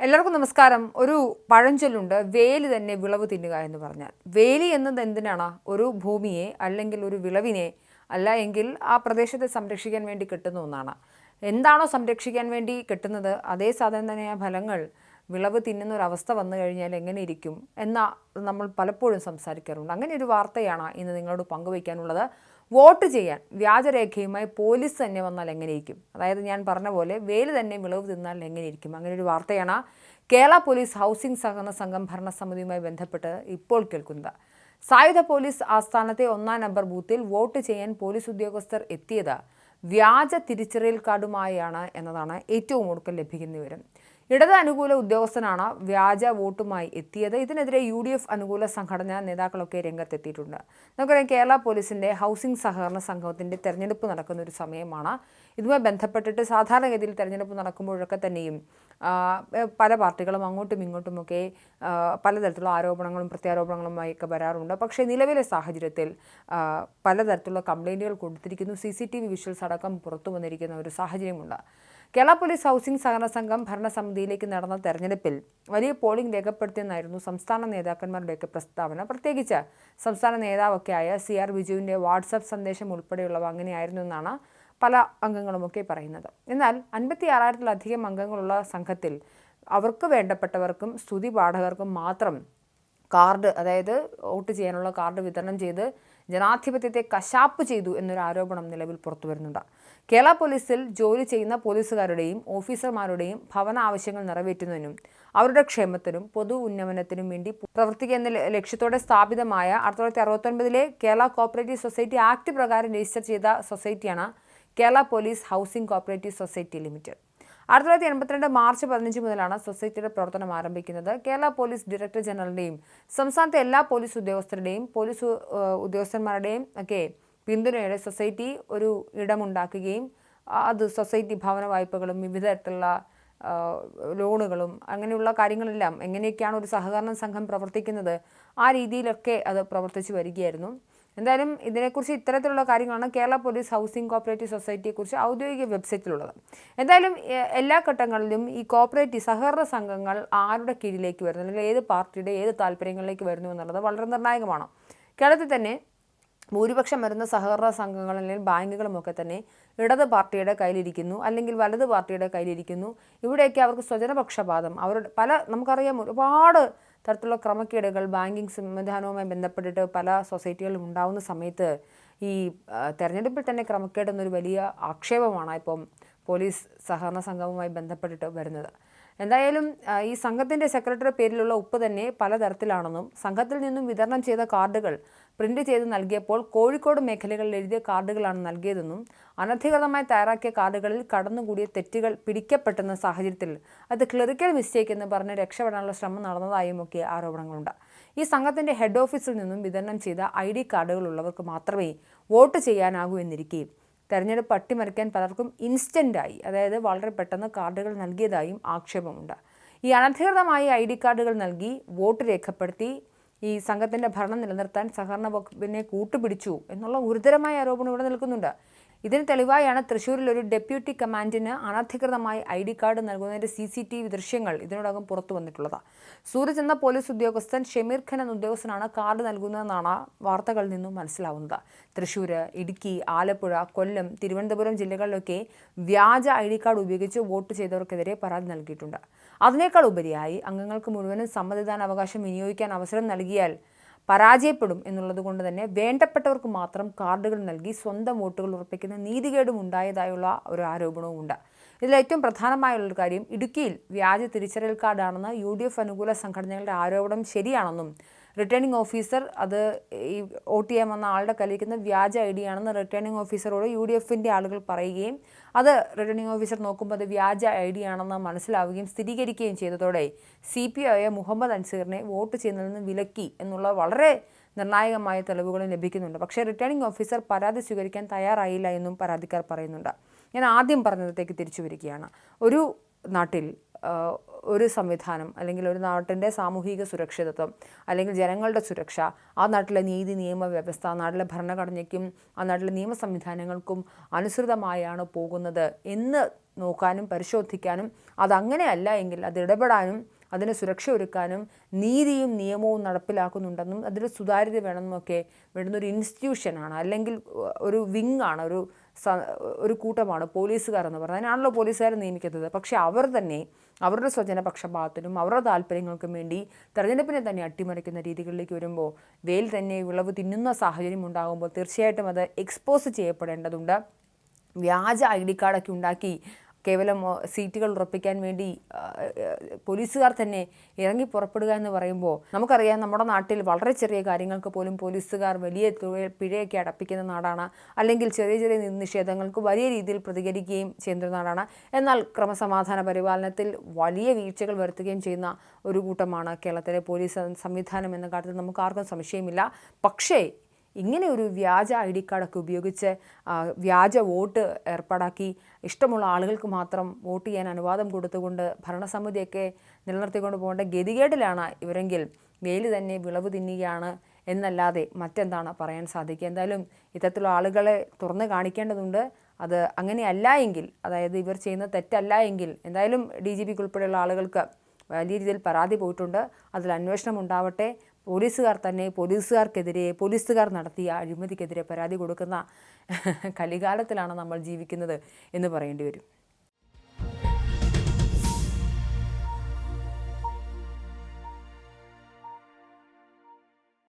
എല്ലാവർക്കും നമസ്കാരം. ഒരു പഴഞ്ചൊല്ലുണ്ട് വേലി തന്നെ വിളവ് തിന്നുക എന്ന് പറഞ്ഞാൽ. വേലി എന്നത് എന്തിനാണ്? ഒരു ഭൂമിയെ അല്ലെങ്കിൽ ഒരു വിളവിനെ അല്ല എങ്കിൽ ആ പ്രദേശത്തെ സംരക്ഷിക്കാൻ വേണ്ടി കിട്ടുന്ന ഒന്നാണ്. എന്താണോ സംരക്ഷിക്കാൻ വേണ്ടി കിട്ടുന്നത്? അതേ സാധനം തന്നെ ആ ഫലങ്ങൾ. വിളവ് തിന്നുന്ന ഒരു അവസ്ഥ വന്നു കഴിഞ്ഞാൽ എങ്ങനെ ഇരിക്കും? എന്ന നമ്മൾ പലപ്പോഴും സംസാരിക്കാറുണ്ട്. അങ്ങനെ ഒരു വാർത്തയാണ് ഇന്ന് നിങ്ങളോട് പങ്കുവയ്ക്കാനുള്ളത്. വോട്ട് ചെയ്യാൻ വ്യാജരേഖയുമായി പോലീസ് തന്നെ വന്നാൽ എങ്ങനെയിരിക്കും? അതായത് ഞാൻ പറഞ്ഞ പോലെ വേൽ തന്നെ വിളവ് തിന്നാൽ എങ്ങനെയിരിക്കും? അങ്ങനെ ഒരു വാർത്തയാണ് കേരള പോലീസ് ഹൗസിംഗ് സഹകരണ സംഘം ഭരണസമിതിയുമായി ബന്ധപ്പെട്ട് ഇപ്പോൾ കേൾക്കുന്നത്. സായുധ പോലീസ് ആസ്ഥാനത്തെ ഒന്നാം നമ്പർ ബൂത്തിൽ വോട്ട് ചെയ്യാൻ പോലീസ് ഉദ്യോഗസ്ഥർ എത്തിയത് വ്യാജ തിരിച്ചറിയൽ കാർഡുമായാണ് എന്നതാണ് ഏറ്റവും ഒടുക്കം ലഭിക്കുന്ന വിവരം. ഇടത് അനുകൂല ഉദ്യോഗസ്ഥനാണ് വ്യാജ വോട്ടുമായി എത്തിയത്. ഇതിനെതിരെ യു ഡി എഫ് അനുകൂല സംഘടനാ നേതാക്കളൊക്കെ രംഗത്തെത്തിയിട്ടുണ്ട്. നമുക്കറിയാം കേരള പോലീസിന്റെ ഹൗസിംഗ് സഹകരണ സംഘത്തിന്റെ തെരഞ്ഞെടുപ്പ് നടക്കുന്ന ഒരു സമയമാണ്. ഇതുമായി ബന്ധപ്പെട്ടിട്ട് സാധാരണഗതിയിൽ തെരഞ്ഞെടുപ്പ് നടക്കുമ്പോഴൊക്കെ തന്നെയും പല പാർട്ടികളും അങ്ങോട്ടും ഇങ്ങോട്ടുമൊക്കെ പലതരത്തിലുള്ള ആരോപണങ്ങളും പ്രത്യാരോപണങ്ങളുമായി ഒക്കെ വരാറുണ്ട്. പക്ഷേ നിലവിലെ സാഹചര്യത്തിൽ പലതരത്തിലുള്ള കംപ്ലൈന്റുകൾ കൊടുത്തിരിക്കുന്നു. C C T V visuals അടക്കം പുറത്തു വന്നിരിക്കുന്ന ഒരു സാഹചര്യമുണ്ട്. കേരള പോലീസ് ഹൗസിംഗ് സഹകരണ സംഘം ഭരണസമിതിയിലേക്ക് നടന്ന തെരഞ്ഞെടുപ്പിൽ വലിയ പോളിംഗ് രേഖപ്പെടുത്തിയെന്നായിരുന്നു സംസ്ഥാന നേതാക്കന്മാരുടെയൊക്കെ പ്രസ്താവന. പ്രത്യേകിച്ച് സംസ്ഥാന നേതാവൊക്കെ ആയ സി ആർ ബിജുവിന്റെ വാട്സപ്പ് സന്ദേശം ഉൾപ്പെടെയുള്ളവ അങ്ങനെയായിരുന്നു എന്നാണ് പല അംഗങ്ങളുമൊക്കെ പറയുന്നത്. എന്നാൽ അൻപത്തി ആറായിരത്തിലധികം അംഗങ്ങളുള്ള സംഘത്തിൽ അവർക്ക് വേണ്ടപ്പെട്ടവർക്കും സ്തുതി പാഠകർക്കും മാത്രം കാർഡ് അതായത് വോട്ട് ചെയ്യാനുള്ള കാർഡ് വിതരണം ചെയ്ത് ജനാധിപത്യത്തെ കശാപ്പ് ചെയ്തു എന്നൊരു ആരോപണം നിലവിൽ പുറത്തു വരുന്നുണ്ട്. കേരള പോലീസിൽ ജോലി ചെയ്യുന്ന പോലീസുകാരുടെയും ഓഫീസർമാരുടെയും ഭവന ആവശ്യങ്ങൾ നിറവേറ്റുന്നതിനും അവരുടെ ക്ഷേമത്തിനും പൊതു ഉന്നമനത്തിനും വേണ്ടി പ്രവർത്തിക്കുന്ന ലക്ഷ്യത്തോടെ സ്ഥാപിതമായ ആയിരത്തി തൊള്ളായിരത്തി അറുപത്തൊൻപതിലെ കേരള കോപ്പറേറ്റീവ് സൊസൈറ്റി ആക്ട് പ്രകാരം രജിസ്റ്റർ ചെയ്ത സൊസൈറ്റിയാണ് Kerala police housing cooperative society limited. ആയിരത്തി തൊള്ളായിരത്തി എൺപത്തിരണ്ട് മാർച്ച് പതിനഞ്ച് മുതലാണ് സൊസൈറ്റിയുടെ പ്രവർത്തനം ആരംഭിക്കുന്നത്. കേരള പോലീസ് ഡയറക്ടർ ജനറലിന്റെയും സംസ്ഥാനത്തെ എല്ലാ പോലീസ് ഉദ്യോഗസ്ഥരുടെയും പോലീസ് ഉദ്യോഗസ്ഥന്മാരുടെയും ഒക്കെ പിന്തുണയോടെ സൊസൈറ്റി ഒരു ഇടമുണ്ടാക്കുകയും അത് സൊസൈറ്റി ഭവന വായ്പകളും വിവിധ തരത്തിലുള്ള ലോണുകളും അങ്ങനെയുള്ള കാര്യങ്ങളെല്ലാം എങ്ങനെയൊക്കെയാണ് ഒരു സഹകരണ സംഘം പ്രവർത്തിക്കുന്നത് ആ രീതിയിലൊക്കെ അത് പ്രവർത്തിച്ചു വരികയായിരുന്നു. എന്തായാലും ഇതിനെക്കുറിച്ച് ഇത്തരത്തിലുള്ള കാര്യങ്ങളാണ് കേരള പോലീസ് ഹൗസിംഗ് കോപ്പറേറ്റീവ് സൊസൈറ്റിയെക്കുറിച്ച് ഔദ്യോഗിക വെബ്സൈറ്റിലുള്ളത്. എന്തായാലും എല്ലാ ഘട്ടങ്ങളിലും ഈ കോപ്പറേറ്റീവ് സഹകരണ സംഘങ്ങൾ ആരുടെ കീഴിലേക്ക് വരുന്നു? അല്ലെങ്കിൽ ഏത് പാർട്ടിയുടെ ഏത് താല്പര്യങ്ങളിലേക്ക് വരുന്നു എന്നുള്ളത് വളരെ നിർണായകമാണ്. കേരളത്തിൽ തന്നെ ഭൂരിപക്ഷം വരുന്ന സഹകരണ സംഘങ്ങൾ അല്ലെങ്കിൽ ബാങ്കുകളുമൊക്കെ തന്നെ ഇടത് പാർട്ടിയുടെ കയ്യിലിരിക്കുന്നു അല്ലെങ്കിൽ വലത് പാർട്ടിയുടെ കയ്യിലിരിക്കുന്നു. ഇവിടെയൊക്കെ അവർക്ക് സ്വജനപക്ഷപാതം. അവരുടെ പല നമുക്കറിയാം ഒരുപാട് തരത്തിലുള്ള ക്രമക്കേടുകൾ ബാങ്കിങ് സംവിധാനവുമായി ബന്ധപ്പെട്ടിട്ട് പല സൊസൈറ്റികളിലും ഉണ്ടാവുന്ന സമയത്ത് ഈ തെരഞ്ഞെടുപ്പിൽ തന്നെ ക്രമക്കേട് എന്നൊരു വലിയ ആക്ഷേപമാണ് ഇപ്പം പോലീസ് സഹകരണ സംഘവുമായി ബന്ധപ്പെട്ടിട്ട് വരുന്നത്. എന്തായാലും ഈ സംഘത്തിന്റെ സെക്രട്ടറി പേരിലുള്ള ഉപ്പ് തന്നെ പലതരത്തിലാണെന്നും സംഘത്തിൽ നിന്നും വിതരണം ചെയ്ത കാർഡുകൾ പ്രിന്റ് ചെയ്ത് നൽകിയപ്പോൾ കോഴിക്കോട് മേഖലകളിൽ എഴുതിയ കാർഡുകളാണ് നൽകിയതെന്നും അനധികൃതമായി തയ്യാറാക്കിയ കാർഡുകളിൽ കടന്നുകൂടിയ തെറ്റുകൾ പിടിക്കപ്പെട്ടെന്ന സാഹചര്യത്തിൽ അത് ക്ലറിക്കൽ മിസ്റ്റേക്ക് എന്ന് പറഞ്ഞ് രക്ഷപ്പെടാനുള്ള ശ്രമം നടന്നതായും ഒക്കെ ആരോപണങ്ങളുണ്ട്. ഈ സംഘത്തിന്റെ ഹെഡ് ഓഫീസിൽ നിന്നും വിതരണം ചെയ്ത ഐ ഡി കാർഡുകൾ ഉള്ളവർക്ക് മാത്രമേ വോട്ട് ചെയ്യാനാകൂ എന്നിരിക്കെ തെരഞ്ഞെടുപ്പ് അട്ടിമറിക്കാൻ പലർക്കും ഇൻസ്റ്റന്റായി അതായത് വളരെ പെട്ടെന്ന് കാർഡുകൾ നൽകിയതായും ആക്ഷേപമുണ്ട്. ഈ അനധികൃതമായി ഐ ഡി കാർഡുകൾ നൽകി വോട്ട് രേഖപ്പെടുത്തി ഈ സംഘത്തിന്റെ ഭരണം നിലനിർത്താൻ സഹകരണ വകുപ്പിനെ കൂട്ടുപിടിച്ചു എന്നുള്ള ഗുരുതരമായ ആരോപണം ഇവിടെ നിൽക്കുന്നുണ്ട്. ഇതിന് തെളിവായാണ് തൃശൂരിൽ ഒരു ഡെപ്യൂട്ടി കമാൻഡിന് അനധികൃതമായി ഐ ഡി കാർഡ് നൽകുന്നതിന്റെ സി സി ടി വി ദൃശ്യങ്ങൾ ഇതിനോടകം പുറത്തു വന്നിട്ടുള്ളത്. സൂരജ് എന്ന പോലീസ് ഉദ്യോഗസ്ഥൻ ഷമീർ ഖൻ എന്ന ഉദ്യോഗസ്ഥനാണ് കാർഡ് നൽകുന്നതെന്നാണ് വാർത്തകളിൽ നിന്നും മനസ്സിലാവുന്നത്. തൃശ്ശൂർ ഇടുക്കി ആലപ്പുഴ കൊല്ലം തിരുവനന്തപുരം ജില്ലകളിലൊക്കെ വ്യാജ ഐ ഡി കാർഡ് ഉപയോഗിച്ച് വോട്ട് ചെയ്തവർക്കെതിരെ പരാതി നൽകിയിട്ടുണ്ട്. അതിനേക്കാൾ ഉപരിയായി അംഗങ്ങൾക്ക് മുഴുവനും സമ്മതിദാനാവകാശം വിനിയോഗിക്കാൻ അവസരം നൽകിയാൽ പരാജയപ്പെടും എന്നുള്ളത് കൊണ്ട് തന്നെ വേണ്ടപ്പെട്ടവർക്ക് മാത്രം കാർഡുകൾ നൽകി സ്വന്തം വോട്ടുകൾ ഉറപ്പിക്കുന്ന നീതികേടും ഉണ്ടായതായുള്ള ഒരു ആരോപണവും ഉണ്ട്. ഇതിൽ ഏറ്റവും പ്രധാനമായുള്ളൊരു കാര്യം ഇടുക്കിയിൽ വ്യാജ തിരിച്ചറിയൽ കാർഡാണെന്ന് യു ഡി എഫ് അനുകൂല സംഘടനകളുടെ ആരോപണം ശരിയാണെന്നും റിട്ടേണിംഗ് ഓഫീസർ അത് ഈ ഒ ടി എം എന്ന ആളുടെ കയ്യിലിരിക്കുന്ന വ്യാജ ഐ ഡി ആണെന്ന് റിട്ടേണിംഗ് ഓഫീസറോട് യു ഡി എഫിന്റെ ആളുകൾ പറയുകയും അത് റിട്ടേണിംഗ് ഓഫീസർ നോക്കുമ്പോൾ അത് വ്യാജ ഐ ഡി ആണെന്ന് മനസ്സിലാവുകയും സ്ഥിരീകരിക്കുകയും ചെയ്തതോടെ സി പി ഐ മുഹമ്മദ് അൻസീറിനെ വോട്ട് ചെയ്യുന്നതിൽ നിന്ന് വിലക്കി എന്നുള്ള വളരെ നിർണായകമായ തെളിവുകളും ലഭിക്കുന്നുണ്ട്. പക്ഷേ റിട്ടേണിംഗ് ഓഫീസർ പരാതി സ്വീകരിക്കാൻ തയ്യാറായില്ല എന്നും പരാതിക്കാർ പറയുന്നുണ്ട്. ഞാൻ ആദ്യം പറഞ്ഞതിലേക്ക് തിരിച്ചു വരികയാണ്. ഒരു നാട്ടിൽ ഒരു സംവിധാനം അല്ലെങ്കിൽ ഒരു നാട്ടിന്റെ സാമൂഹിക സുരക്ഷിതത്വം അല്ലെങ്കിൽ ജനങ്ങളുടെ സുരക്ഷ ആ നാട്ടിലെ നീതി നിയമ വ്യവസ്ഥ നാട്ടിലെ ഭരണഘടനയ്ക്കും ആ നാട്ടിലെ നിയമ സംവിധാനങ്ങൾക്കും അനുസൃതമായാണ് പോകുന്നത് എന്ന് നോക്കാനും പരിശോധിക്കാനും അതങ്ങനെയല്ല എങ്കിൽ അത് ഇടപെടാനും അതിന് സുരക്ഷ ഒരുക്കാനും നീതിയും നിയമവും നടപ്പിലാക്കുന്നുണ്ടെന്നും അതിൽ സുതാര്യത വേണമെന്നൊക്കെ വേണ്ടുന്ന ഒരു ഇൻസ്റ്റിറ്റ്യൂഷനാണ് അല്ലെങ്കിൽ ഒരു വിങ് ആണ് ഒരു ഒരു കൂട്ടമാണ് പോലീസുകാർ എന്ന് പറഞ്ഞാൽ അതിനാണല്ലോ പോലീസുകാരെ നിയമിക്കുന്നത്. പക്ഷേ അവർ തന്നെ അവരുടെ സ്വജന പക്ഷപാതത്തിനും അവരുടെ താല്പര്യങ്ങൾക്കും വേണ്ടി തെരഞ്ഞെടുപ്പിനെ തന്നെ അട്ടിമറിക്കുന്ന രീതികളിലേക്ക് വരുമ്പോൾ വെയിൽ തന്നെ വിളവ് തിന്നുന്ന സാഹചര്യം ഉണ്ടാകുമ്പോൾ തീർച്ചയായിട്ടും അത് എക്സ്പോസ് ചെയ്യപ്പെടേണ്ടതുണ്ട്. വ്യാജ ഐ ഡി കാർഡൊക്കെ ഉണ്ടാക്കി കേവലം സീറ്റുകൾ ഉറപ്പിക്കാൻ വേണ്ടി പോലീസുകാർ തന്നെ ഇറങ്ങി പുറപ്പെടുക എന്ന് പറയുമ്പോൾ നമുക്കറിയാം നമ്മുടെ നാട്ടിൽ വളരെ ചെറിയ കാര്യങ്ങൾക്ക് പോലും പോലീസുകാർ വലിയ പിഴയൊക്കെ അടപ്പിക്കുന്ന നാടാണ്. അല്ലെങ്കിൽ ചെറിയ ചെറിയ നിഷേധങ്ങൾക്ക് വലിയ രീതിയിൽ പ്രതികരിക്കുകയും ചെയ്യുന്ന നാടാണ്. എന്നാൽ ക്രമസമാധാന പരിപാലനത്തിൽ വലിയ വീഴ്ചകൾ വരുത്തുകയും ചെയ്യുന്ന ഒരു കൂട്ടമാണ് കേരളത്തിലെ പോലീസ് സംവിധാനം എന്ന കാര്യത്തിൽ നമുക്ക് ആർക്കും സംശയമില്ല. പക്ഷേ ഇങ്ങനെ ഒരു വ്യാജ ഐ ഡി കാർഡൊക്കെ ഉപയോഗിച്ച് വ്യാജ വോട്ട് ഏർപ്പാടാക്കി ഇഷ്ടമുള്ള ആളുകൾക്ക് മാത്രം വോട്ട് ചെയ്യാൻ അനുവാദം കൊടുത്തുകൊണ്ട് ഭരണസമിതിയൊക്കെ നിലനിർത്തിക്കൊണ്ട് പോകേണ്ട ഗതികേടിലാണ് ഇവരെങ്കിൽ വേലി തന്നെ വിളവ് തിന്നുകയാണ് എന്നല്ലാതെ മറ്റെന്താണ് പറയാൻ സാധിക്കുക? എന്തായാലും ഇത്തരത്തിലുള്ള ആളുകളെ തുറന്നു കാണിക്കേണ്ടതുണ്ട്. അത് അങ്ങനെയല്ല എങ്കിൽ അതായത് ഇവർ ചെയ്യുന്ന തെറ്റല്ല എങ്കിൽ എന്തായാലും ഡി ജി പിക്ക് ഉൾപ്പെടെയുള്ള ആളുകൾക്ക് വലിയ രീതിയിൽ പരാതി പോയിട്ടുണ്ട്. അതിൽ അന്വേഷണം ഉണ്ടാവട്ടെ. പോലീസുകാർ തന്നെ പോലീസുകാർക്കെതിരെ പോലീസുകാർ നടത്തിയ അഴിമതിക്കെതിരെ പരാതി കൊടുക്കുന്ന കലികാലത്തിലാണ് നമ്മൾ ജീവിക്കുന്നത് എന്ന് പറയേണ്ടി വരും.